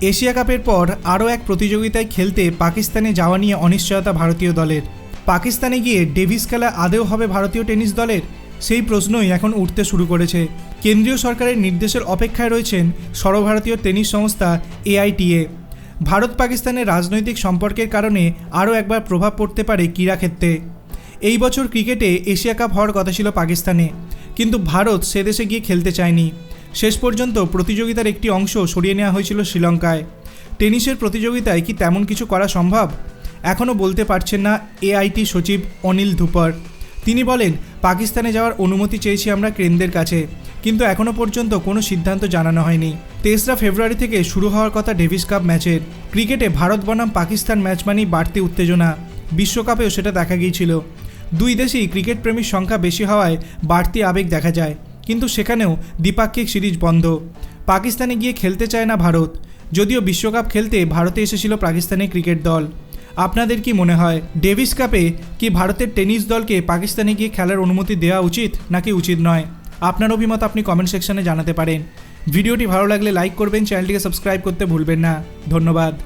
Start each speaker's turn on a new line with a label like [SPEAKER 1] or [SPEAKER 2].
[SPEAKER 1] Asia কাপের পর আরও এক প্রতিযোগিতায় খেলতে পাকিস্তানে যাওয়া নিয়ে অনিশ্চয়তা ভারতীয় দলের। পাকিস্তানে গিয়ে ডেভিস খেলা আদেও হবে ভারতীয় টেনিস দলের? সেই প্রশ্নই এখন উঠতে শুরু করেছে। কেন্দ্রীয় সরকারের নির্দেশের অপেক্ষায় রয়েছেন সর্বভারতীয় টেনিস সংস্থা এআইটিএ। ভারত পাকিস্তানের রাজনৈতিক সম্পর্কের কারণে আরও একবার প্রভাব পড়তে পারে ক্রীড়াক্ষেত্রে এই বছর ক্রিকেটে এশিয়া কাপ হওয়ার কথা ছিল পাকিস্তানে। কিন্তু ভারত সে দেশে গিয়ে খেলতে চায়নি। শেষ পর্যন্ত প্রতিযোগিতার একটি অংশ সরিয়ে নেওয়া হয়েছিল শ্রীলঙ্কায়। টেনিসের প্রতিযোগিতায় কি তেমন কিছু করা সম্ভব? এখনও বলতে পারছেন না এআইটি সচিব অনিল ধুপার। তিনি বলেন, পাকিস্তানে যাওয়ার অনুমতি চেয়েছি আমরা কেন্দ্রের কাছে, কিন্তু এখনও পর্যন্ত কোনো সিদ্ধান্ত জানানো হয়নি। তেসরা ফেব্রুয়ারি থেকে শুরু হওয়ার কথা ডেভিস কাপ ম্যাচের। ক্রিকেটে ভারত বনাম পাকিস্তান ম্যাচ মানেই বাড়তি উত্তেজনা। বিশ্বকাপেও সেটা দেখা গিয়েছিল। দুই দেশেই ক্রিকেট প্রেমীর সংখ্যা বেশি হওয়ায় বাড়তি আবেগ দেখা যায়। কিন্তু সেখানেও দ্বিপাক্ষিক সিরিজ বন্ধ। পাকিস্তানে গিয়ে খেলতে চায় না ভারত। যদিও বিশ্বকাপ খেলতে ভারতে এসেছিল পাকিস্তানের ক্রিকেট দল। আপনাদের কি মনে হয়, ডেভিস কাপে কি ভারতের টেনিস দলকে পাকিস্তানে গিয়ে খেলার অনুমতি দেওয়া উচিত নাকি উচিত নয়? আপনার অভিমত আপনি কমেন্ট সেকশনে জানাতে পারেন। ভিডিওটি ভালো লাগলে লাইক করবেন চ্যানেলটিকে সাবস্ক্রাইব করতে ভুলবেন না। ধন্যবাদ।